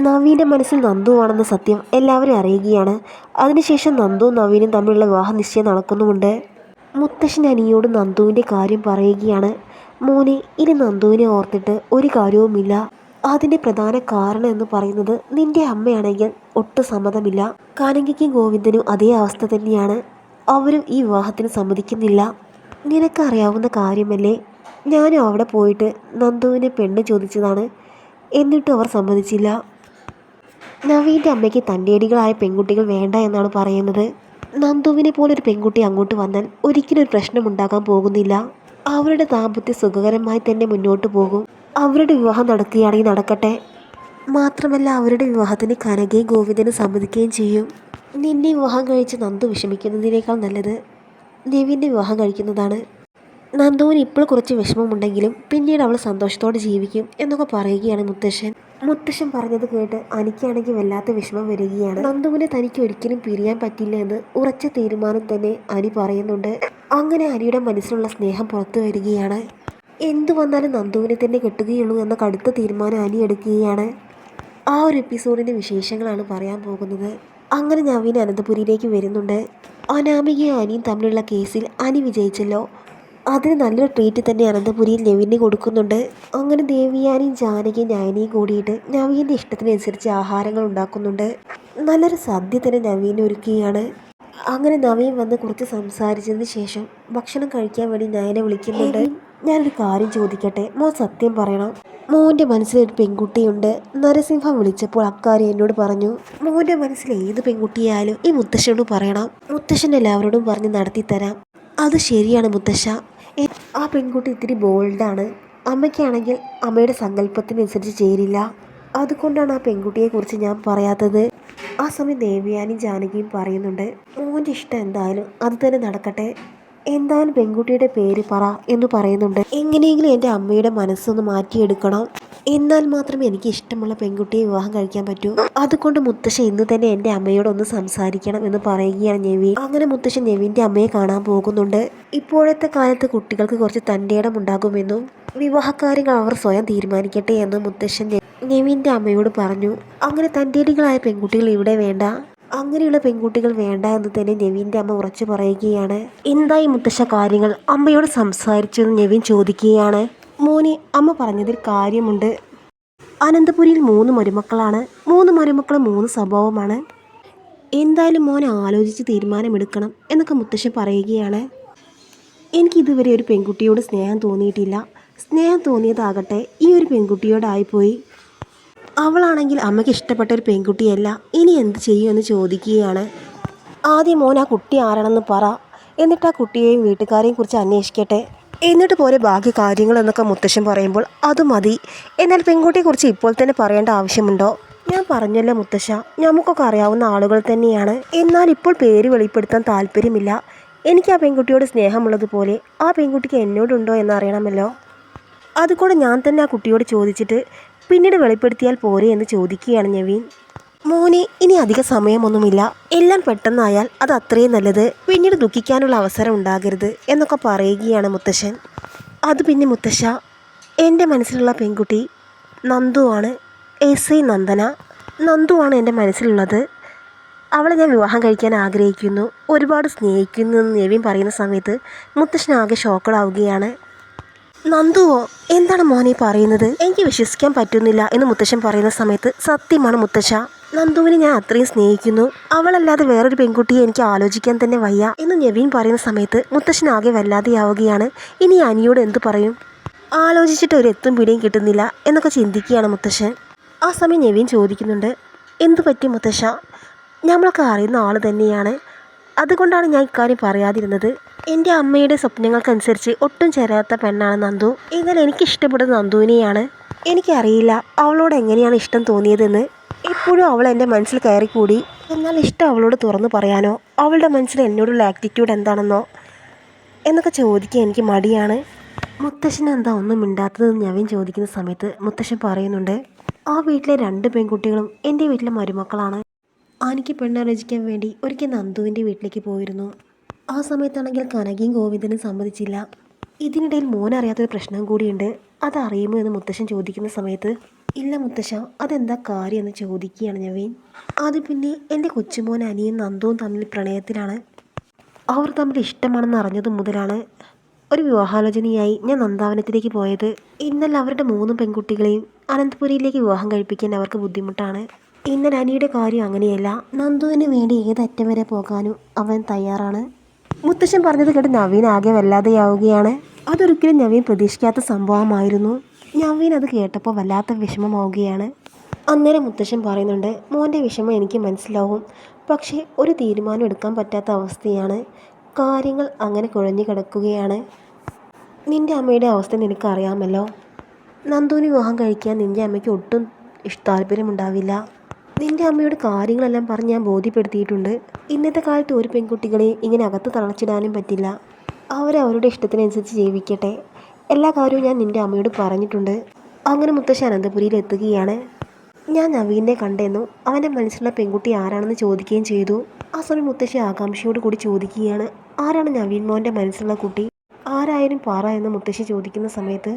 നവീന്റെ മനസ്സിൽ നന്ദുവാണെന്ന സത്യം എല്ലാവരും അറിയുകയാണ്. അതിനുശേഷം നന്ദുവും നവീനും തമ്മിലുള്ള വിവാഹ നിശ്ചയം നടക്കുന്നുമുണ്ട്. മുത്തശ്ശൻ അനിയോട് നന്ദുവിന്റെ കാര്യം പറയുകയാണ്. മോനെ ഇനി നന്ദുവിനെ ഓർത്തിട്ട് ഒരു കാര്യവുമില്ല. അതിന്റെ പ്രധാന കാരണം എന്ന് പറയുന്നത് നിന്റെ അമ്മയാണെങ്കിൽ ഒട്ടും സമ്മതമില്ല. കാനങ്കിക്കും ഗോവിന്ദനും അതേ അവസ്ഥ തന്നെയാണ്. അവരും ഈ വിവാഹത്തിന് സമ്മതിക്കുന്നില്ല. നിനക്കറിയാവുന്ന കാര്യമല്ലേ? ഞാനും അവിടെ പോയിട്ട് നന്ദുവിനെ പെണ്ണ് ചോദിച്ചതാണ്. എന്നിട്ടും അവർ സമ്മതിച്ചില്ല. നവീന്റെ അമ്മയ്ക്ക് തന്റെടികളായ പെൺകുട്ടികൾ വേണ്ട എന്നാണ് പറയുന്നത്. നന്ദുവിനെ പോലൊരു പെൺകുട്ടി അങ്ങോട്ട് വന്നാൽ ഒരിക്കലും ഒരു പ്രശ്നമുണ്ടാകാൻ പോകുന്നില്ല. അവരുടെ ദാമ്പത്യം സുഖകരമായി തന്നെ മുന്നോട്ട് പോകും. അവരുടെ വിവാഹം നടക്കുകയാണെങ്കിൽ നടക്കട്ടെ. മാത്രമല്ല അവരുടെ വിവാഹത്തിന് കനകയും ഗോവിന്ദനും സമ്മതിക്കുകയും ചെയ്യും. നിന്നെ വിവാഹം കഴിച്ച് നന്ദു വിഷമിക്കുന്നതിനേക്കാൾ നല്ലത് നെവിന്റെ വിവാഹം കഴിക്കുന്നതാണ്. നന്ദുവിന് ഇപ്പോൾ കുറച്ച് വിഷമമുണ്ടെങ്കിലും പിന്നീട് അവൾ സന്തോഷത്തോടെ ജീവിക്കും എന്നൊക്കെ പറയുകയാണ് മുത്തശ്ശൻ. മുത്തശ്ശൻ പറഞ്ഞത് കേട്ട് അനിക്കാണെങ്കിൽ വല്ലാത്ത വിഷമം വരികയാണ്. നന്ദുവിനെ തനിക്ക് ഒരിക്കലും പിരിയാൻ പറ്റില്ല എന്ന് ഉറച്ച തീരുമാനം തന്നെ അനി പറയുന്നുണ്ട്. അങ്ങനെ അനിയുടെ മനസ്സിലുള്ള സ്നേഹം പുറത്തു വരികയാണ്. എന്തു വന്നാലും നന്ദുവിനെ തന്നെ കെട്ടുകയുള്ളൂ എന്ന കടുത്ത തീരുമാനം അനി എടുക്കുകയാണ്. ആ ഒരു എപ്പിസോഡിന്റെ വിശേഷങ്ങളാണ് പറയാൻ പോകുന്നത്. അങ്ങനെ നവീൻ അനന്തപുരിയിലേക്ക് വരുന്നുണ്ട്. അനാമികയും അനിയും തമ്മിലുള്ള കേസിൽ അനി വിജയിച്ചല്ലോ. അതിന് നല്ലൊരു ട്രീറ്റ് തന്നെ അനന്തപുരിയിൽ നവീന് കൊടുക്കുന്നുണ്ട്. അങ്ങനെ ദേവിയാനിയും ജാനകിയും നയനിയും കൂടിയിട്ട് നവീന്റെ ഇഷ്ടത്തിനനുസരിച്ച് ആഹാരങ്ങൾ ഉണ്ടാക്കുന്നുണ്ട്. നല്ലൊരു സദ്യ തന്നെ നവീൻ ഒരുക്കുകയാണ്. അങ്ങനെ നവീൻ വന്ന് കുറച്ച് സംസാരിച്ചതിന് ശേഷം ഭക്ഷണം കഴിക്കാൻ വേണ്ടി നയനെ വിളിക്കുന്നുണ്ട്. ഞാനൊരു കാര്യം ചോദിക്കട്ടെ? മോൻ സത്യം പറയണം. മോന്റെ മനസ്സിലൊരു പെൺകുട്ടിയുണ്ട്. നരസിംഹം വിളിച്ചപ്പോൾ അക്കാര്യം എന്നോട് പറഞ്ഞു മോന്റെ മനസ്സിൽ ഏത് പെൺകുട്ടിയായാലും ഈ മുത്തശ്ശനോട് പറയണം. മുത്തശ്ശൻ എല്ലാവരോടും പറഞ്ഞ് നടത്തി തരാം അത് ശരിയാണ് മുത്തശ്ശ. ആ പെൺകുട്ടി ഇത്തിരി ബോൾഡാണ്. അമ്മയ്ക്കാണെങ്കിൽ അമ്മയുടെ സങ്കല്പത്തിനനുസരിച്ച് ചേരില്ല. അതുകൊണ്ടാണ് ആ പെൺകുട്ടിയെക്കുറിച്ച് ഞാൻ പറയാത്തത്. ആ സമയം ദേവയാനിയും ജാനകിയും പറയുന്നുണ്ട് മോന്റെ ഇഷ്ടം എന്തായാലും അത് തന്നെ നടക്കട്ടെ. എന്തായാലും പെൺകുട്ടിയുടെ പേര് പറ എന്ന് പറയുന്നുണ്ട്. എങ്ങനെയെങ്കിലും എന്റെ അമ്മയുടെ മനസ്സൊന്ന് മാറ്റിയെടുക്കണം. എന്നാൽ മാത്രമേ എനിക്ക് ഇഷ്ടമുള്ള പെൺകുട്ടിയെ വിവാഹം കഴിക്കാൻ പറ്റൂ. അതുകൊണ്ട് മുത്തശ്ശൻ ഇന്ന് തന്നെ എന്റെ അമ്മയോട് ഒന്ന് സംസാരിക്കണം എന്ന് പറയുകയാണ് നെവി. അങ്ങനെ മുത്തശ്ശൻ നെവിന്റെ അമ്മയെ കാണാൻ പോകുന്നുണ്ട്. ഇപ്പോഴത്തെ കാലത്ത് കുട്ടികൾക്ക് കുറച്ച് തന്റെ ഇടം ഉണ്ടാകുമെന്നും വിവാഹകാര്യങ്ങൾ അവർ സ്വയം തീരുമാനിക്കട്ടെ എന്ന് മുത്തശ്ശൻ നെവിന്റെ അമ്മയോട് പറഞ്ഞു. അങ്ങനെ തന്റെടികളായ പെൺകുട്ടികൾ ഇവിടെ വേണ്ട. അങ്ങനെയുള്ള പെൺകുട്ടികൾ വേണ്ട എന്ന് തന്നെ നെവിന്റെ അമ്മ ഉറച്ചു പറയുകയാണ്. എന്തായി മുത്തശ്ശ കാര്യങ്ങൾ? അമ്മയോട് സംസാരിച്ചു നെവിൻ നെവീൻ ചോദിക്കുകയാണ്. മോനെ അമ്മ പറഞ്ഞതിൽ കാര്യമുണ്ട്. അനന്തപുരിയിൽ മൂന്ന് മരുമക്കളാണ്. മൂന്ന് മരുമക്കൾ മൂന്ന് സ്വഭാവമാണ്. എന്തായാലും മോനെ ആലോചിച്ച് തീരുമാനമെടുക്കണം എന്നൊക്കെ മുത്തശ്ശൻ പറയുകയാണ്. എനിക്ക് ഇതുവരെ ഒരു പെൺകുട്ടിയോട് സ്നേഹം തോന്നിയിട്ടില്ല. സ്നേഹം തോന്നിയതാകട്ടെ ഈ ഒരു പെൺകുട്ടിയോടായിപ്പോയി. അവളാണെങ്കിൽ അമ്മയ്ക്ക് ഇഷ്ടപ്പെട്ട ഒരു പെൺകുട്ടിയല്ല. ഇനി എന്ത് ചെയ്യുമെന്ന് ചോദിക്കുകയാണ്. ആദ്യം മോൻ ആ കുട്ടി ആരാണെന്ന് പറ. എന്നിട്ട് ആ കുട്ടിയെയും വീട്ടുകാരെയും കുറിച്ച് അന്വേഷിക്കട്ടെ. എന്നിട്ട് പോലെ ബാക്കി കാര്യങ്ങൾ എന്നൊക്കെ മുത്തശ്ശൻ പറയുമ്പോൾ അത് മതി. എന്നാൽ പെൺകുട്ടിയെക്കുറിച്ച് ഇപ്പോൾ തന്നെ പറയേണ്ട ആവശ്യമുണ്ടോ? ഞാൻ പറഞ്ഞല്ലോ മുത്തശ്ശ നമുക്കൊക്കെ അറിയാവുന്ന ആളുകൾ തന്നെയാണ്. എന്നാൽ ഇപ്പോൾ പേര് വെളിപ്പെടുത്താൻ താല്പര്യമില്ല. എനിക്ക് ആ പെൺകുട്ടിയോട് സ്നേഹമുള്ളതുപോലെ ആ പെൺകുട്ടിക്ക് എന്നോടുണ്ടോ എന്നറിയണമല്ലോ. അതുകൂടെ ഞാൻ തന്നെ ആ കുട്ടിയോട് ചോദിച്ചിട്ട് പിന്നീട് വെളിപ്പെടുത്തിയാൽ പോരെ എന്ന് ചോദിക്കുകയാണ് നവീൻ മോനെ ഇനി അധിക സമയമൊന്നുമില്ല. എല്ലാം പെട്ടെന്നായാൽ അത് അത്രയും നല്ലത്. പിന്നീട് ദുഃഖിക്കാനുള്ള അവസരം ഉണ്ടാകരുത് എന്നൊക്കെ പറയുകയാണ് മുത്തശ്ശൻ. അത് പിന്നെ മുത്തശ്ശ എന്റെ മനസ്സിലുള്ള പെൺകുട്ടി നന്ദുവാണ് എസ് ഐ നന്ദന. നന്ദുവാണ് എന്റെ മനസ്സിലുള്ളത്. അവളെ ഞാൻ വിവാഹം കഴിക്കാൻ ആഗ്രഹിക്കുന്നു. ഒരുപാട് സ്നേഹിക്കുന്നു എന്ന് നെവിൻ പറയുന്ന സമയത്ത് മുത്തശ്ശൻ ആകെ ഷോക്കഡാവുകയാണ് നന്ദുവോ എന്താണ് മോനെ പറയുന്നത്? എനിക്ക് വിശ്വസിക്കാൻ പറ്റുന്നില്ല എന്ന് മുത്തശ്ശൻ പറയുന്ന സമയത്ത് സത്യമാണ് മുത്തശ്ശ. നന്ദുവിനെ ഞാൻ അത്രയും സ്നേഹിക്കുന്നു. അവളല്ലാതെ വേറൊരു പെൺകുട്ടിയെ എനിക്ക് ആലോചിക്കാൻ തന്നെ വയ്യ എന്ന് നവീൻ പറയുന്ന സമയത്ത് മുത്തശ്ശൻ ആകെ വല്ലാതെയാവുകയാണ്. ഇനി അനിയോട് എന്തു പറയും? ആലോചിച്ചിട്ട് ഒരു എത്തും പിടിയും കിട്ടുന്നില്ല എന്നൊക്കെ ചിന്തിക്കുകയാണ് മുത്തശ്ശൻ. ആ സമയം നവീൻ ചോദിക്കുന്നുണ്ട് എന്തു പറ്റി മുത്തശ്ശ? നമ്മളൊക്കെ അറിയുന്ന ആൾ തന്നെയാണ്. അതുകൊണ്ടാണ് ഞാൻ ഇക്കാര്യം പറയാതിരുന്നത്. എന്റെ അമ്മയുടെ സ്വപ്നങ്ങൾക്കനുസരിച്ച് ഒട്ടും ചേരാത്ത പെണ്ണാണ് നന്ദു. എന്നാൽ എനിക്കിഷ്ടപ്പെടുന്ന നന്ദുവിനെയാണ്. എനിക്കറിയില്ല അവളോട് എങ്ങനെയാണ് ഇഷ്ടം തോന്നിയതെന്ന്. എപ്പോഴും അവൾ എന്റെ മനസ്സിൽ കയറിക്കൂടി. എന്നാൽ ഇഷ്ടം അവളോട് തുറന്നു പറയാനോ? അവളുടെ മനസ്സിൽ എന്നോടുള്ള ആറ്റിറ്റ്യൂഡ് എന്താണെന്നോ? എന്നൊക്കെ ചോദിക്കാൻ എനിക്ക് മടിയാണ്. മുത്തശ്ശൻ എന്താ ഒന്നും മിണ്ടാത്തതെന്ന് ഞാൻ ചോദിക്കുന്ന സമയത്ത് മുത്തശ്ശൻ പറയുന്നുണ്ട് ആ വീട്ടിലെ രണ്ട് പെൺകുട്ടികളും എന്റെ വീട്ടിലെ മരുമക്കളാണ്. ആനിക്ക് പെണ്ണാലോചിക്കാൻ വേണ്ടി ഒരിക്കൽ നന്ദുവിന്റെ വീട്ടിലേക്ക് പോയിരുന്നു. ആ സമയത്താണെങ്കിൽ കനകയും ഗോവിന്ദനും സമ്മതിച്ചില്ല. ഇതിനിടയിൽ മോനറിയാത്തൊരു പ്രശ്നം കൂടിയുണ്ട്. അതറിയുമോ എന്ന് മുത്തശ്ശൻ ചോദിക്കുന്ന സമയത്ത് ഇല്ല മുത്തശ്ശ അതെന്താ കാര്യം എന്ന് ചോദിക്കുകയാണ് നവീൻ. അത് പിന്നെ എന്റെ കൊച്ചുമോൻ അനിയും നന്ദവും തമ്മിൽ പ്രണയത്തിലാണ്. അവർ തമ്മിൽ ഇഷ്ടമാണെന്ന് അറിഞ്ഞതു മുതലാണ് ഒരു വിവാഹാലോചനയായി ഞാൻ നന്ദാവനത്തിലേക്ക് പോയത്. ഇന്നലെ അവരുടെ മൂന്ന് പെൺകുട്ടികളെയും അനന്തപുരിയിലേക്ക് വിവാഹം കഴിപ്പിക്കാൻ അവർക്ക് ബുദ്ധിമുട്ടാണ്. ഇന്നലെ അനിയുടെ കാര്യം അങ്ങനെയല്ല നന്ദുവിന് വേണ്ടി ഏതറ്റം വരെ പോകാനും അവൻ തയ്യാറാണ്. മുത്തശ്ശൻ പറഞ്ഞത് കേട്ട് നവീൻ ആകെ വല്ലാതെയാവുകയാണ്. അതൊരിക്കലും നവീൻ പ്രതീക്ഷിക്കാത്ത സംഭവമായിരുന്നു. നവീൻ അത് കേട്ടപ്പോൾ വല്ലാത്ത വിഷമമാവുകയാണ്. അന്നേരം മുത്തശ്ശൻ പറയുന്നുണ്ട് മോന്റെ വിഷമം എനിക്ക് മനസ്സിലാവും. പക്ഷേ ഒരു തീരുമാനം എടുക്കാൻ പറ്റാത്ത അവസ്ഥയാണ്. കാര്യങ്ങൾ അങ്ങനെ കുഴഞ്ഞു കിടക്കുകയാണ്. നിന്റെ അമ്മയുടെ അവസ്ഥ നിനക്കറിയാമല്ലോ. നന്ദുവിന് വിവാഹം കഴിക്കാൻ നിന്റെ അമ്മയ്ക്ക് ഒട്ടും താല്പര്യമുണ്ടാവില്ല. നിന്റെ അമ്മയോട് കാര്യങ്ങളെല്ലാം പറഞ്ഞ് ഞാൻ ബോധ്യപ്പെടുത്തിയിട്ടുണ്ട്. ഇന്നത്തെ കാലത്ത് ഒരു പെൺകുട്ടികളെ ഇങ്ങനെ അകത്ത് തളച്ചിടാനും പറ്റില്ല. അവരവരുടെ ഇഷ്ടത്തിനനുസരിച്ച് ജീവിക്കട്ടെ. എല്ലാ കാര്യവും ഞാൻ നിന്റെ അമ്മയോട് പറഞ്ഞിട്ടുണ്ട്. അങ്ങനെ മുത്തശ്ശി അനന്തപുരിയിൽ എത്തുകയാണ്. ഞാൻ നവീനെ കണ്ടെന്നു അവന്റെ മനസ്സിലുള്ള പെൺകുട്ടി ആരാണെന്ന് ചോദിക്കുകയും ചെയ്തു. ആ സമയം മുത്തശ്ശി ആകാംക്ഷയോട് കൂടി ചോദിക്കുകയാണ് ആരാണ് നവീൻ മോന്റെ മനസ്സിലുള്ള കുട്ടി? ആരായാലും പാറ എന്ന് മുത്തശ്ശി ചോദിക്കുന്ന സമയത്ത്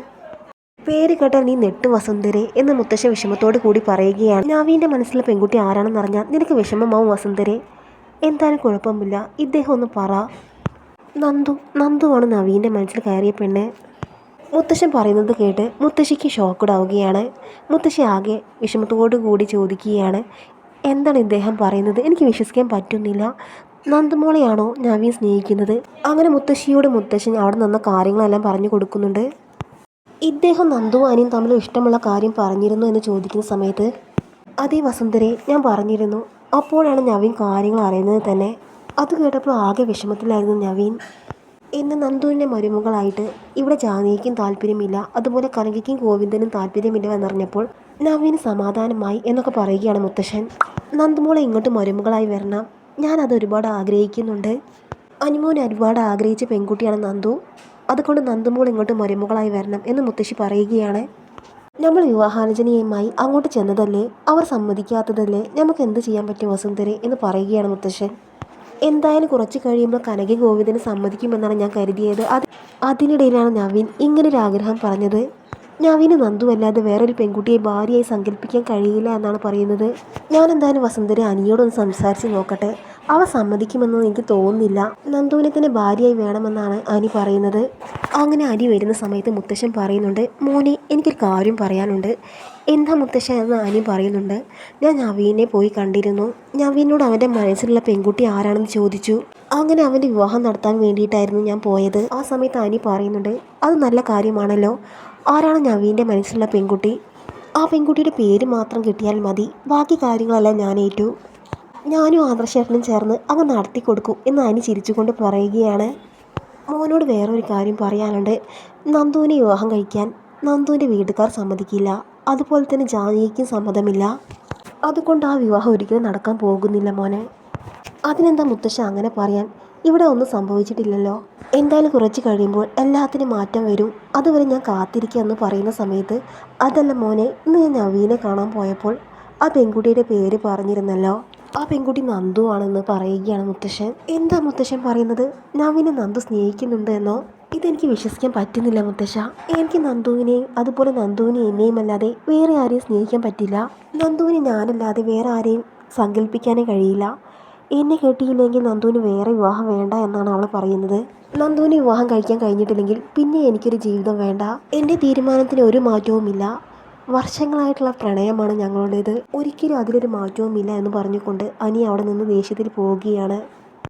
പേര് കേട്ടാൽ നീ നെട്ടു വസുന്ധരെ എന്ന് മുത്തശ്ശ വിഷമത്തോട് കൂടി പറയുകയാണ്. നവീന്റെ മനസ്സിലെ പെൺകുട്ടി ആരാണെന്ന് അറിഞ്ഞാൽ നിനക്ക് വിഷമമാവും വസുന്ധരെ എന്തായാലും കുഴപ്പമില്ല ഇദ്ദേഹം ഒന്ന് പറ. നന്ദു നന്ദുവാണ് നവീന്റെ മനസ്സിൽ കയറിയ പെണ്ണ്. മുത്തശ്ശൻ പറയുന്നത് കേട്ട് മുത്തശ്ശിക്ക് ഷോക്കഡാവുകയാണ് മുത്തശ്ശി ആകെ വിഷമത്തോടു കൂടി ചോദിക്കുകയാണ് എന്താണ് ഇദ്ദേഹം പറയുന്നത്? എനിക്ക് വിശ്വസിക്കാൻ പറ്റുന്നില്ല. നന്ദമോളെയാണോ നവീൻ സ്നേഹിക്കുന്നത്? അങ്ങനെ മുത്തശ്ശിയോട് മുത്തശ്ശൻ അവിടെ നിന്ന കാര്യങ്ങളെല്ലാം പറഞ്ഞു കൊടുക്കുന്നുണ്ട്. ഇദ്ദേഹം നന്ദുവും അനിയും തമ്മിൽ ഇഷ്ടമുള്ള കാര്യം പറഞ്ഞിരുന്നു എന്ന് ചോദിക്കുന്ന സമയത്ത് അതേ വസുന്ധരെ ഞാൻ പറഞ്ഞിരുന്നു. അപ്പോഴാണ് നവീൻ കാര്യങ്ങൾ അറിയുന്നത് തന്നെ. അത് കേട്ടപ്പോൾ ആകെ വിഷമത്തിലായിരുന്നു നവീൻ. ഇന്ന് നന്ദുവിന്റെ മരുമകളായിട്ട് ഇവിടെ ജാനകിക്കും താല്പര്യമില്ല. അതുപോലെ കനകയ്ക്കും ഗോവിന്ദനും താല്പര്യമില്ല എന്നറിഞ്ഞപ്പോൾ നവീന് സമാധാനമായി എന്നൊക്കെ പറയുകയാണ് മുത്തശ്ശൻ. നന്ദുമോളെ ഇങ്ങോട്ട് മരുമകളായി വരണം. ഞാനത് ഒരുപാട് ആഗ്രഹിക്കുന്നുണ്ട്. അനുമോൻ ഒരുപാട് ആഗ്രഹിച്ച പെൺകുട്ടിയാണ് നന്ദു. അതുകൊണ്ട് നന്ദുമോൾ ഇങ്ങോട്ട് മരുമകളായി വരണം എന്ന് മുത്തശ്ശി പറയുകയാണ്. നമ്മൾ വിവാഹാലോചനയുമായി അങ്ങോട്ട് ചെന്നതല്ലേ? അവർ സമ്മതിക്കാത്തതല്ലേ? നമുക്ക് എന്ത് ചെയ്യാൻ പറ്റും വസുന്ധരെ എന്ന് പറയുകയാണ് മുത്തശ്ശൻ. എന്തായാലും കുറച്ച് കഴിയുമ്പോൾ കനകി ഗോവിന്ദന് സമ്മതിക്കുമെന്നാണ് ഞാൻ കരുതിയത്. അത് അതിനിടയിലാണ് നവീൻ ഇങ്ങനൊരു ആഗ്രഹം പറഞ്ഞത്. നവീന് നന്ദുവല്ലാതെ വേറൊരു പെൺകുട്ടിയെ ഭാര്യയായി സങ്കല്പിക്കാൻ കഴിയില്ല എന്നാണ് പറയുന്നത്. ഞാൻ എന്തായാലും വസന്തരെ അനിയോടൊന്ന് സംസാരിച്ച് നോക്കട്ടെ. അവ സമ്മതിക്കുമെന്ന് എനിക്ക് തോന്നുന്നില്ല. നന്ദുവിനെ തന്നെ ഭാര്യയായി വേണമെന്നാണ് അനി പറയുന്നത്. അങ്ങനെ അനി വരുന്ന സമയത്ത് മുത്തശ്ശൻ പറയുന്നുണ്ട് മോനെ എനിക്കൊരു കാര്യം പറയാനുണ്ട്. എന്താ മുത്തശ്ശ എന്ന് അനി പറയുന്നുണ്ട്. ഞാൻ നവീനെ പോയി കണ്ടിരുന്നു. നവീനോട് അവന്റെ മനസ്സിലുള്ള പെൺകുട്ടി ആരാണെന്ന് ചോദിച്ചു. അങ്ങനെ അവന്റെ വിവാഹം നടത്താൻ വേണ്ടിയിട്ടായിരുന്നു ഞാൻ പോയത്. ആ സമയത്ത് അനി പറയുന്നുണ്ട് അത് നല്ല കാര്യമാണല്ലോ. ആരാണ് നവീന്റെ മനസ്സിലുള്ള പെൺകുട്ടി? ആ പെൺകുട്ടിയുടെ പേര് മാത്രം കിട്ടിയാൽ മതി. ബാക്കി കാര്യങ്ങളെല്ലാം ഞാൻ ഏറ്റു. ഞാനും ആദർശേട്ടനും ചേർന്ന് അങ്ങ് നടത്തി കൊടുക്കും എന്ന് അനി ചിരിച്ചുകൊണ്ട് പറയുകയാണ്. മോനോട് വേറൊരു കാര്യം പറയാനുണ്ട്. നന്ദുവിനെ വിവാഹം കഴിക്കാൻ നന്ദുവിന്റെ വീട്ടുകാർ സമ്മതിക്കില്ല. അതുപോലെ തന്നെ ജാനകിക്കും സമ്മതമില്ല. അതുകൊണ്ട് ആ വിവാഹം ഒരിക്കലും നടക്കാൻ പോകുന്നില്ല മോനെ. അതിനെന്താ മുത്തശ്ശ അങ്ങനെ പറയാൻ? ഇവിടെ ഒന്നും സംഭവിച്ചിട്ടില്ലല്ലോ. എന്തായാലും കുറച്ച് കഴിയുമ്പോൾ എല്ലാത്തിനും മാറ്റം വരും. അതുവരെ ഞാൻ കാത്തിരിക്കുക എന്ന് പറയുന്ന സമയത്ത് അതല്ല മോനെ ഇന്ന് ഞാൻ നവീനെ കാണാൻ പോയപ്പോൾ ആ പെൺകുട്ടിയുടെ പേര് പറഞ്ഞിരുന്നല്ലോ. ആ പെൺകുട്ടി നന്ദു ആണെന്ന് പറയുകയാണ് മുത്തശ്ശൻ. എന്താ മുത്തശ്ശൻ പറയുന്നത്? നവിനെ നന്ദു സ്നേഹിക്കുന്നുണ്ട് എന്നോ? ഇതെനിക്ക് വിശ്വസിക്കാൻ പറ്റുന്നില്ല മുത്തശ്ശ. എനിക്ക് നന്ദുവിനെയും അതുപോലെ നന്ദുവിനെ എന്നെയും അല്ലാതെ വേറെ ആരെയും സ്നേഹിക്കാൻ പറ്റില്ല. നന്ദുവിനെ ഞാനല്ലാതെ വേറെ ആരെയും സങ്കല്പിക്കാനേ കഴിയില്ല. എന്നെ കെട്ടിയില്ലെങ്കിൽ നന്ദുവിന് വേറെ വിവാഹം വേണ്ട എന്നാണ് അവൾ പറയുന്നത്. നന്ദുവിന് വിവാഹം കഴിക്കാൻ കഴിഞ്ഞിട്ടില്ലെങ്കിൽ പിന്നെ എനിക്കൊരു ജീവിതം വേണ്ട. എന്റെ തീരുമാനത്തിന് ഒരു മാറ്റവുമില്ല. വർഷങ്ങളായിട്ടുള്ള പ്രണയമാണ് ഞങ്ങളുടേത്. ഒരിക്കലും അതിലൊരു മാറ്റവുമില്ല എന്ന് പറഞ്ഞുകൊണ്ട് അനി അവിടെ നിന്ന് ദേഷ്യത്തിൽ പോവുകയാണ്.